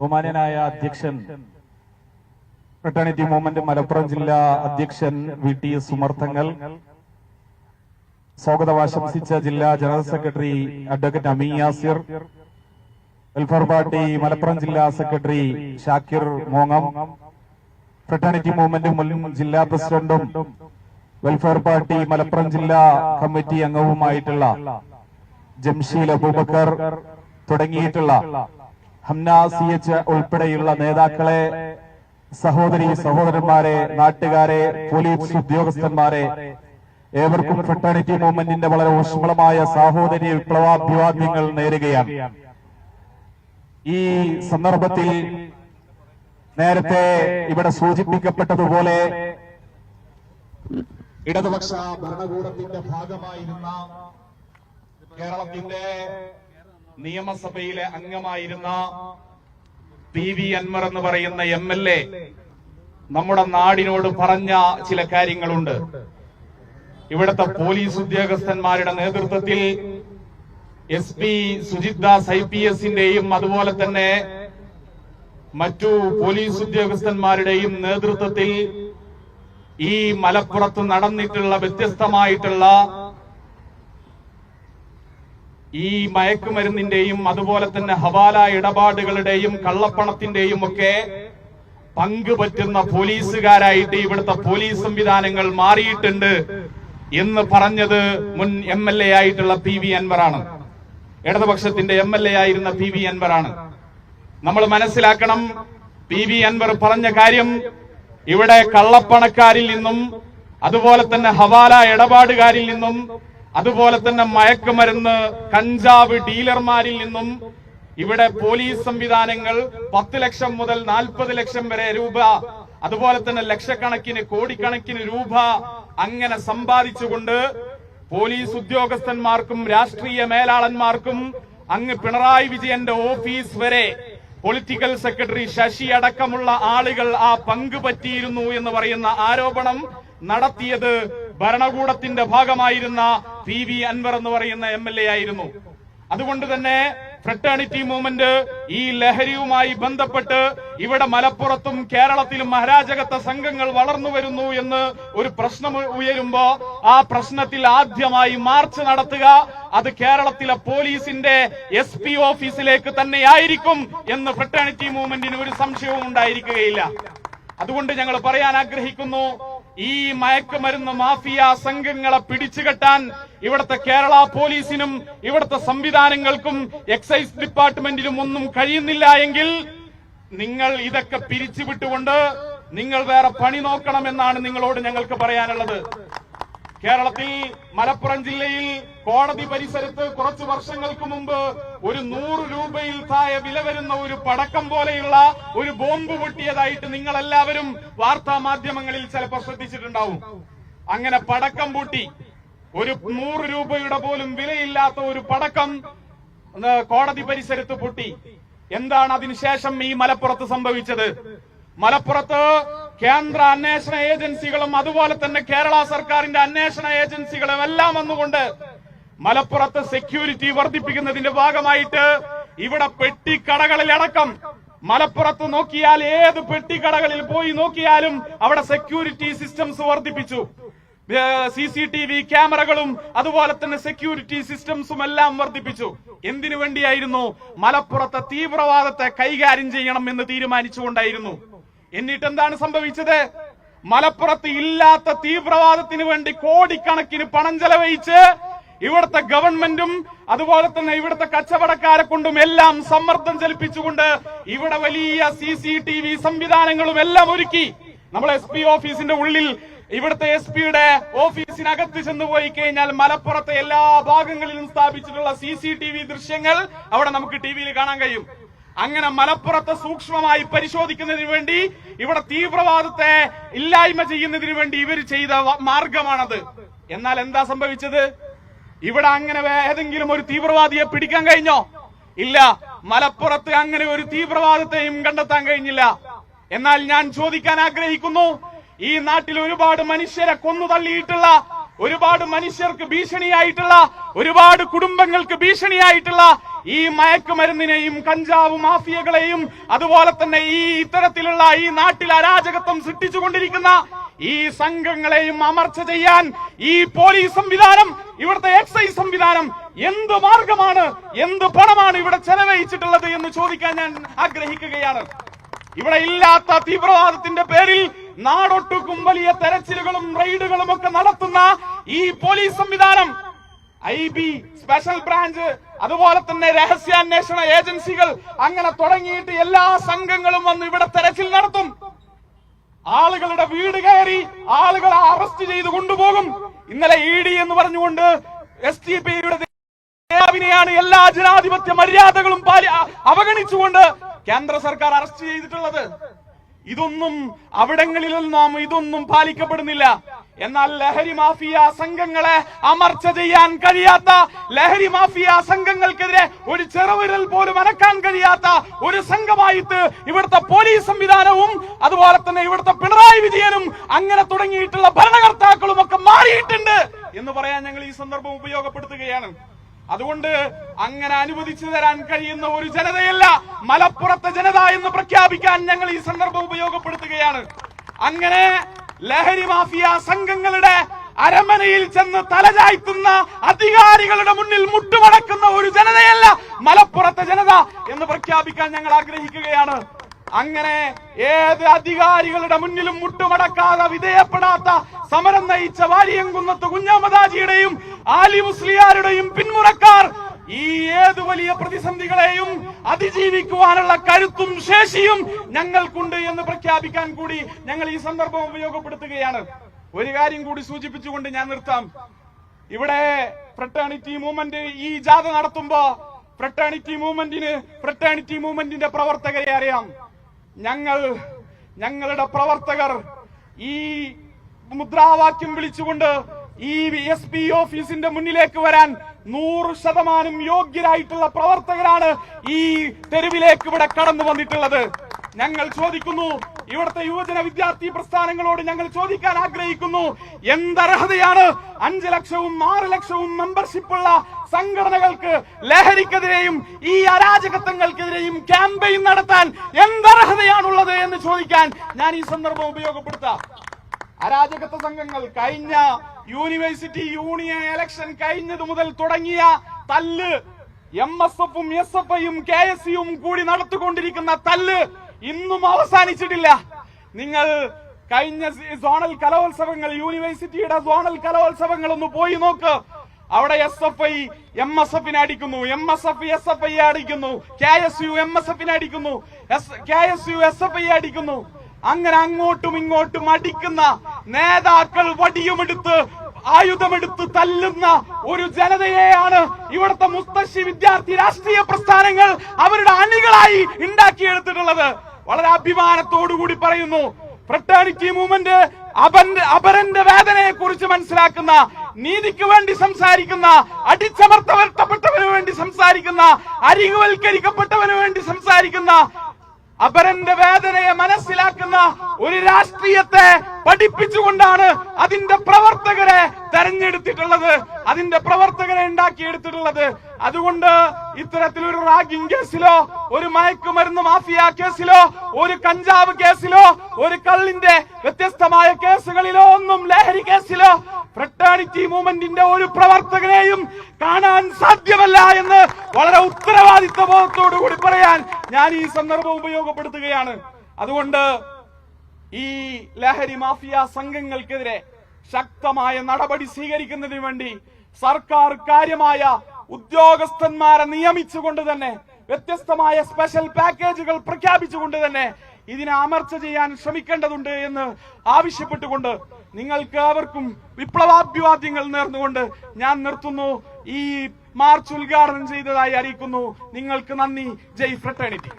ബഹുമാന്യനായ അധ്യക്ഷൻ fraternity movement Malappuram ജില്ലാ അധ്യക്ഷൻ വി. ടി. സുമർത്ഥങ്ങൾ സ്വാഗതം ആശംസിച്ച ജില്ലാ general secretary advocate Ami Yasir welfare party Malappuram ജില്ലാ സെക്രട്ടറി ഷാക്കിർ മോങ്ങം ഫ്രട്ടേണിറ്റി മൂവ്മെന്റ് ജില്ലാ പ്രസിഡന്റും വെൽഫെയർ പാർട്ടി മലപ്പുറം ജില്ലാ കമ്മിറ്റി അംഗവുമായിട്ടുള്ള ജംഷീൽ അബൂബക്കർ തുടങ്ങിയിട്ടുള്ള ഹംന സി എച്ച് ഉൾപ്പെടെയുള്ള നേതാക്കളെ സഹോദരി സഹോദരന്മാരെ നാട്ടുകാരെ പോലീസ് ഉദ്യോഗസ്ഥന്മാരെ ഏവർക്കും ഫ്രട്ടേണിറ്റി മൂവ്മെന്റിന്റെ വളരെ ഊഷ്മളമായ സാഹോദര്യ വിപ്ലവാഭിവാദ്യങ്ങൾ നേരുകയാണ്. ഈ സന്ദർഭത്തിൽ നേരത്തെ ഇവിടെ സൂചിപ്പിക്കപ്പെട്ടതുപോലെ ഇടതുപക്ഷ ഭരണകൂടത്തിന്റെ ഭാഗമായിരുന്ന കേരളത്തിന്റെ നിയമസഭയിലെ അംഗമായിരുന്ന പി വി അൻവർ എന്ന് പറയുന്ന എം എൽ എ നമ്മുടെ നാടിനോട് പറഞ്ഞ ചില കാര്യങ്ങളുണ്ട്. ഇവിടുത്തെ പോലീസ് ഉദ്യോഗസ്ഥന്മാരുടെ നേതൃത്വത്തിൽ S P Sujith I P എസിന്റെയും അതുപോലെ തന്നെ മറ്റു പോലീസ് ഉദ്യോഗസ്ഥന്മാരുടെയും നേതൃത്വത്തിൽ ഈ മലപ്പുറത്ത് നടന്നിട്ടുള്ള വ്യത്യസ്തമായിട്ടുള്ള ഈ മയക്കുമരുന്നിന്റെയും അതുപോലെ തന്നെ ഹവാല ഇടപാടുകളുടെയും കള്ളപ്പണത്തിന്റെയും ഒക്കെ പങ്കുപറ്റുന്ന പോലീസുകാരായിട്ട് ഇവിടുത്തെ പോലീസ് സംവിധാനങ്ങൾ മാറിയിട്ടുണ്ട് എന്ന് പറഞ്ഞത് മുൻ എം എൽ എ ആയിട്ടുള്ള പി വി അൻവറാണ്. ഇടതുപക്ഷത്തിന്റെ എം എൽ എ ആയിരുന്ന പി വി അൻവറാണ്. നമ്മൾ മനസ്സിലാക്കണം പി വി അൻവർ പറഞ്ഞ കാര്യം ഇവിടെ കള്ളപ്പണക്കാരിൽ നിന്നും അതുപോലെ തന്നെ ഹവാല ഇടപാടുകാരിൽ നിന്നും അതുപോലെ തന്നെ മയക്കുമരുന്ന് കഞ്ചാവ് ഡീലർമാരിൽ നിന്നും ഇവിടെ പോലീസ് സംവിധാനങ്ങൾ പത്ത് ലക്ഷം മുതൽ നാൽപ്പത് ലക്ഷം വരെ രൂപ അതുപോലെ തന്നെ ലക്ഷക്കണക്കിന് കോടിക്കണക്കിന് രൂപ അങ്ങനെ സമ്പാദിച്ചുകൊണ്ട് പോലീസ് ഉദ്യോഗസ്ഥന്മാർക്കും രാഷ്ട്രീയ മേലാളന്മാർക്കും അങ്ങ് പിണറായി വിജയന്റെ ഓഫീസ് വരെ പൊളിറ്റിക്കൽ സെക്രട്ടറി ശശി അടക്കമുള്ള ആളുകൾ ആ പങ്ക് പറ്റിയിരുന്നു എന്ന് പറയുന്ന ആരോപണം നടത്തിയത് ഭരണകൂടത്തിന്റെ ഭാഗമായിരുന്ന പി വി അൻവർ എന്ന് പറയുന്ന എം എൽ എ ആയിരുന്നു. അതുകൊണ്ട് തന്നെ ഫ്രട്ടേണിറ്റി മൂവ്മെന്റ് ഈ ലഹരിയുമായി ബന്ധപ്പെട്ട് ഇവിടെ മലപ്പുറത്തും കേരളത്തിലും മഹാരാജകത്വ സംഘങ്ങൾ വളർന്നു വരുന്നു എന്ന് ഒരു പ്രശ്നം ഉയരുമ്പോ ആ പ്രശ്നത്തിൽ ആദ്യമായി മാർച്ച് നടത്തുക അത് കേരളത്തിലെ പോലീസിന്റെ എസ് പി ഓഫീസിലേക്ക് തന്നെയായിരിക്കും എന്ന് ഫ്രട്ടേണിറ്റി മൂവ്മെന്റിന് ഒരു സംശയവും ഉണ്ടായിരിക്കുകയില്ല. അതുകൊണ്ട് ഞങ്ങൾ പറയാൻ ആഗ്രഹിക്കുന്നു ഈ മയക്കുമരുന്ന് മാഫിയ സംഘങ്ങളെ പിടിച്ചുകെട്ടാൻ ഇവിടുത്തെ കേരള പോലീസിനും ഇവിടുത്തെ സംവിധാനങ്ങൾക്കും എക്സൈസ് ഡിപ്പാർട്ട്മെന്റിനും ഒന്നും കഴിയുന്നില്ല എങ്കിൽ നിങ്ങൾ ഇതൊക്കെ പിരിച്ചുവിട്ടുകൊണ്ട് നിങ്ങൾ വേറെ പണി നോക്കണമെന്നാണ് നിങ്ങളോട് ഞങ്ങൾക്ക് പറയാനുള്ളത്. കേരളത്തിൽ മലപ്പുറം ജില്ലയിൽ കോടതി പരിസരത്ത് കുറച്ചു വർഷങ്ങൾക്ക് മുമ്പ് ഒരു നൂറ് രൂപയിൽ താഴെ വില വരുന്ന ഒരു പടക്കം പോലെയുള്ള ഒരു ബോംബ് പൊട്ടിയതായിട്ട് നിങ്ങൾ എല്ലാവരും വാർത്താ മാധ്യമങ്ങളിൽ ചിലപ്പോൾ ശ്രദ്ധിച്ചിട്ടുണ്ടാവും. അങ്ങനെ പടക്കം പൊട്ടി. ഒരു നൂറ് രൂപയുടെ പോലും വിലയില്ലാത്ത ഒരു പടക്കം കോടതി പരിസരത്ത് പൊട്ടി. എന്താണ് അതിനുശേഷം ഈ മലപ്പുറത്ത് സംഭവിച്ചത്? മലപ്പുറത്ത് കേന്ദ്ര അന്വേഷണ ഏജൻസികളും അതുപോലെ തന്നെ കേരള സർക്കാരിന്റെ അന്വേഷണ ഏജൻസികളും എല്ലാം വന്നുകൊണ്ട് മലപ്പുറത്ത് സെക്യൂരിറ്റി വർദ്ധിപ്പിക്കുന്നതിന്റെ ഭാഗമായിട്ട് ഇവിടെ പെട്ടിക്കടകളിലടക്കം മലപ്പുറത്ത് നോക്കിയാൽ ഏത് പെട്ടിക്കടകളിൽ പോയി നോക്കിയാലും അവിടെ സെക്യൂരിറ്റി സിസ്റ്റംസ് വർദ്ധിപ്പിച്ചു. സി സി ടി വി ക്യാമറകളും അതുപോലെ തന്നെ സെക്യൂരിറ്റി സിസ്റ്റംസും എല്ലാം വർദ്ധിപ്പിച്ചു. എന്തിനു വേണ്ടിയായിരുന്നു? മലപ്പുറത്തെ തീവ്രവാദത്തെ കൈകാര്യം ചെയ്യണം എന്ന് തീരുമാനിച്ചുകൊണ്ടായിരുന്നു. എന്നിട്ട് എന്താണ് സംഭവിച്ചത്? മലപ്പുറത്ത് ഇല്ലാത്ത തീവ്രവാദത്തിന് വേണ്ടി കോടിക്കണക്കിന് പണം ചെലവഴിച്ച് ഇവിടുത്തെ ഗവൺമെന്റും അതുപോലെ തന്നെ ഇവിടുത്തെ കച്ചവടക്കാരെ കൊണ്ടും എല്ലാം സമ്മർദ്ദം ചലിപ്പിച്ചുകൊണ്ട് ഇവിടെ വലിയ സി സി ടി വി സംവിധാനങ്ങളും എല്ലാം ഒരുക്കി. നമ്മൾ എസ് പി ഓഫീസിന്റെ ഉള്ളിൽ ഇവിടുത്തെ എസ് പിയുടെ ഓഫീസിനകത്ത് ചെന്ന് പോയി കഴിഞ്ഞാൽ മലപ്പുറത്തെ എല്ലാ ഭാഗങ്ങളിലും സ്ഥാപിച്ചിട്ടുള്ള സി സി ടി വി ദൃശ്യങ്ങൾ അവിടെ നമുക്ക് ടി വിയിൽ കാണാൻ കഴിയും. അങ്ങനെ മലപ്പുറത്തെ സൂക്ഷ്മമായി പരിശോധിക്കുന്നതിന് വേണ്ടി ഇവിടെ തീവ്രവാദത്തെ ഇല്ലായ്മ ചെയ്യുന്നതിന് വേണ്ടി ഇവർ ചെയ്ത മാർഗമാണത്. എന്നാൽ എന്താ സംഭവിച്ചത്? ഇവിടെ അങ്ങനെ ഏതെങ്കിലും ഒരു തീവ്രവാദിയെ പിടിക്കാൻ കഴിഞ്ഞോ? ഇല്ല. മലപ്പുറത്ത് അങ്ങനെ ഒരു തീവ്രവാദത്തെയും കണ്ടെത്താൻ കഴിഞ്ഞില്ല. എന്നാൽ ഞാൻ ചോദിക്കാൻ ആഗ്രഹിക്കുന്നു ഈ നാട്ടിൽ ഒരുപാട് മനുഷ്യരെ കൊന്നു തള്ളിയിട്ടുള്ള ഒരുപാട് മനുഷ്യർക്ക് ഭീഷണിയായിട്ടുള്ള ഒരുപാട് കുടുംബങ്ങൾക്ക് ഭീഷണിയായിട്ടുള്ള ഈ മയക്കുമരുന്നിനെയും കഞ്ചാവ് മാഫിയകളെയും അതുപോലെ തന്നെ ഈ ഇത്തരത്തിലുള്ള ഈ നാട്ടിൽ അരാജകത്വം സൃഷ്ടിച്ചുകൊണ്ടിരിക്കുന്ന ഈ സംഘങ്ങളെയും അമർച്ച ചെയ്യാൻ ഈ പോലീസ് സംവിധാനം ഇവിടുത്തെ എക്സൈസ് സംവിധാനം എന്ത് മാർഗമാണ് എന്ത് പണമാണ് ഇവിടെ ചെലവഴിച്ചിട്ടുള്ളത് എന്ന് ചോദിക്കാൻ ഞാൻ ആഗ്രഹിക്കുകയാണ്. ഇവിടെ ഇല്ലാത്ത തീവ്രവാദത്തിന്റെ പേരിൽ നാടൊട്ടുക്കും വലിയ തെരച്ചിലുകളും റെയ്ഡുകളും ഒക്കെ നടത്തുന്ന ഈ പോലീസ് സംവിധാനം ഐ ബി സ്പെഷ്യൽ ബ്രാഞ്ച് അതുപോലെ തന്നെ രഹസ്യാന്വേഷണ ഏജൻസികൾ അങ്ങനെ തുടങ്ങിയിട്ട് എല്ലാ സംഘങ്ങളും വന്ന് ഇവിടെ തെരച്ചിൽ നടത്തും. ആളുകളുടെ വീട് കയറി ആളുകളെ അറസ്റ്റ് ചെയ്ത് കൊണ്ടുപോകും. ഇന്നലെ ഇ ഡി എന്ന് പറഞ്ഞുകൊണ്ട് എസ് ടി പിയുടെ നേതാവിനെയാണ് എല്ലാ ജനാധിപത്യ മര്യാദകളും അവഗണിച്ചുകൊണ്ട് കേന്ദ്ര സർക്കാർ അറസ്റ്റ് ചെയ്തിട്ടുള്ളത്. ഇതൊന്നും അവിടങ്ങളിൽ നാം ഇതൊന്നും പാലിക്കപ്പെടുന്നില്ല. എന്നാൽ ലഹരി മാഫിയ സംഘങ്ങളെ അമർച്ച ചെയ്യാൻ കഴിയാത്ത ലഹരി മാഫിയ സംഘങ്ങൾക്കെതിരെ ഒരു ചെറുവിരൽ പോലും അനക്കാൻ കഴിയാത്ത ഒരു സംഘമായിട്ട് ഇവിടുത്തെ പോലീസ് സംവിധാനവും അതുപോലെ തന്നെ ഇവിടുത്തെ പിണറായി വിജയനും അങ്ങനെ തുടങ്ങിയിട്ടുള്ള ഭരണകർത്താക്കളും ഒക്കെ മാറിയിട്ടുണ്ട് എന്ന് പറയാൻ ഞങ്ങൾ ഈ സന്ദർഭം ഉപയോഗപ്പെടുത്തുകയാണ്. അതുകൊണ്ട് അങ്ങനെ അനുവദിച്ചു തരാൻ കഴിയുന്ന ഒരു ജനതയല്ല മലപ്പുറത്തെ ജനത എന്ന് പ്രഖ്യാപിക്കാൻ ഞങ്ങൾ ഈ സന്ദർഭം ഉപയോഗപ്പെടുത്തുകയാണ്. അങ്ങനെ ലഹരി മാഫിയ സംഘങ്ങളുടെ അരമനയിൽ ചെന്ന് തലചായ്ത്തുന്ന അധികാരികളുടെ മുന്നിൽ മുട്ടുമടക്കുന്ന ഒരു ജനതയല്ല മലപ്പുറത്തെ ജനത എന്ന് പ്രഖ്യാപിക്കാൻ ഞങ്ങൾ ആഗ്രഹിക്കുകയാണ്. അങ്ങനെ ഏത് അധികാരികളുടെ മുന്നിലും മുട്ടുമടക്കാതെ വിധേയപ്പെടാത്ത സമരം നയിച്ച വാരിയംകുന്നത്ത് കുഞ്ഞാമദാജിയുടെയും ആലി മുസ്ലിയാരുടെയും പിന്മുറക്കാർ ഈ ഏത് വലിയ പ്രതിസന്ധികളെയും അതിജീവിക്കുവാനുള്ള കരുത്തും ശേഷിയും ഞങ്ങൾക്കുണ്ട് എന്ന് പ്രഖ്യാപിക്കാൻ കൂടി ഞങ്ങൾ ഈ സന്ദർഭം ഉപയോഗപ്പെടുത്തുകയാണ്. ഒരു കാര്യം കൂടി സൂചിപ്പിച്ചുകൊണ്ട് ഞാൻ നിർത്താം. ഇവിടെ ഫ്രട്ടേണിറ്റി മൂവ്മെന്റ് ഈ ജാഥ നടത്തുമ്പോ ഫ്രട്ടേണിറ്റി മൂവ്മെന്റിന് ഫ്രട്ടേണിറ്റി മൂവ്മെന്റിന്റെ പ്രവർത്തകരെ അറിയാം. ഞങ്ങൾ ഞങ്ങളുടെ പ്രവർത്തകർ ഈ മുദ്രാവാക്യം വിളിച്ചുകൊണ്ട് ഈ എസ് പി ഓഫീസിന്റെ മുന്നിലേക്ക് വരാൻ നൂറ് ശതമാനം യോഗ്യരായിട്ടുള്ള പ്രവർത്തകരാണ് ഈ തെരുവിലേക്ക് ഇവിടെ കടന്നു വന്നിട്ടുള്ളത്. ഞങ്ങൾ ചോദിക്കുന്നു ഇവിടുത്തെ യുവജന വിദ്യാർത്ഥി പ്രസ്ഥാനങ്ങളോട് ഞങ്ങൾ ചോദിക്കാൻ ആഗ്രഹിക്കുന്നു. എന്തർഹതയാണ് അഞ്ച് ലക്ഷവും ആറ് ലക്ഷവും മെമ്പർഷിപ്പുള്ള സംഘടനകൾക്ക് ലഹരിക്കെതിരെയും ഈ അരാജകത്വങ്ങൾക്കെതിരെയും ക്യാമ്പയിൻ നടത്താൻ എന്തർഹതയാണുള്ളത് എന്ന് ചോദിക്കാൻ ഞാൻ ഈ സന്ദർഭം ഉപയോഗപ്പെടുത്താം. അരാജകത്വ സംഘങ്ങൾ കഴിഞ്ഞ യൂണിവേഴ്സിറ്റി യൂണിയൻ ഇലക്ഷൻ കഴിഞ്ഞതു മുതൽ തുടങ്ങിയ തല്ല് എം എസ് എഫും എസ് എഫ് ഐയും കെ എസ് യും കൂടി നടത്തിക്കൊണ്ടിരിക്കുന്ന തല്ല് ഇന്നും അവസാനിച്ചിട്ടില്ല. നിങ്ങൾ കഴിഞ്ഞ സോണൽ കലോത്സവങ്ങൾ യൂണിവേഴ്സിറ്റിയുടെ സോണൽ കലോത്സവങ്ങൾ ഒന്ന് പോയി നോക്ക്. അവിടെ S F I M S എഫിനെ അടിക്കുന്നു. M S F S F I അടിക്കുന്നു. K S U M S എഫിനെ അടിക്കുന്നു. K S U S F I അടിക്കുന്നു. അങ്ങനെ അങ്ങോട്ടും ഇങ്ങോട്ടും അടിക്കുന്ന നേതാക്കൾ വടിയുമെടുത്ത് ആയുധമെടുത്ത് തല്ലുന്ന ഒരു ജനതയെയാണ് ഇവിടുത്തെ മുത്തശ്ശി വിദ്യാർത്ഥി രാഷ്ട്രീയ പ്രസ്ഥാനങ്ങൾ അവരുടെ അണികളായി ഉണ്ടാക്കിയെടുത്തിട്ടുള്ളത്. വളരെ അഭിമാനത്തോടു കൂടി പറയുന്നു. ഫ്രട്ടേണിറ്റി മൂവ്മെന്റ് അപരന്റെ വേദനയെ കുറിച്ച് മനസ്സിലാക്കുന്ന നീതിക്ക് വേണ്ടി സംസാരിക്കുന്ന അടിച്ചമർത്തപ്പെട്ടവന് വേണ്ടി സംസാരിക്കുന്ന അരികുവൽക്കരിക്കപ്പെട്ടവന് വേണ്ടി സംസാരിക്കുന്ന അപരന്റെ വേദനയെ മനസ്സിലാക്കുന്ന ഒരു രാഷ്ട്രീയത്തെ പഠിപ്പിച്ചുകൊണ്ടാണ് അതിന്റെ പ്രവർത്തകരെ തെരഞ്ഞെടുത്തിട്ടുള്ളത് അതിന്റെ പ്രവർത്തകരെ ഉണ്ടാക്കിയെടുത്തിട്ടുള്ളത്. അതുകൊണ്ട് ഇത്തരത്തിലൊരു റാഗിംഗ് കേസിലോ ഒരു മയക്കുമരുന്ന് മാഫിയ കേസിലോ ഒരു കഞ്ചാവ് കേസിലോ ഒരു കള്ളിന്റെ വ്യത്യസ്തമായ കേസുകളിലോ ഒന്നും ലഹരി കേസിലോ ഫ്രട്ടേണിറ്റി മൂവ്മെന്റിന്റെ ഒരു പ്രവർത്തകനെയും കാണാൻ സാധ്യമല്ല എന്ന് വളരെ ഉത്തരവാദിത്വ ബോധത്തോടു കൂടി പറയാൻ ഞാൻ ഈ സന്ദർഭം ഉപയോഗപ്പെടുത്തുകയാണ്. അതുകൊണ്ട് ഈ ലഹരി മാഫിയ സംഘങ്ങൾക്കെതിരെ ശക്തമായ നടപടി സ്വീകരിക്കുന്നതിന് വേണ്ടി സർക്കാർ കാര്യമായ ഉദ്യോഗസ്ഥന്മാരെ നിയമിച്ചുകൊണ്ട് തന്നെ വ്യത്യസ്തമായ സ്പെഷ്യൽ പാക്കേജുകൾ പ്രഖ്യാപിച്ചുകൊണ്ട് തന്നെ ഇതിനെ അമർച്ച ചെയ്യാൻ ശ്രമിക്കേണ്ടതുണ്ട് എന്ന് ആവശ്യപ്പെട്ടുകൊണ്ട് നിങ്ങൾക്ക് അവർക്കും വിപ്ലവാഭിവാദ്യങ്ങൾ നേർന്നുകൊണ്ട് ഞാൻ നിർത്തുന്നു. ഈ മാർച്ച് ഉദ്ഘാടനം ചെയ്തതായി അറിയിക്കുന്നു. നിങ്ങൾക്ക് നന്ദി. ജയ് ഫ്രട്ടേണിറ്റി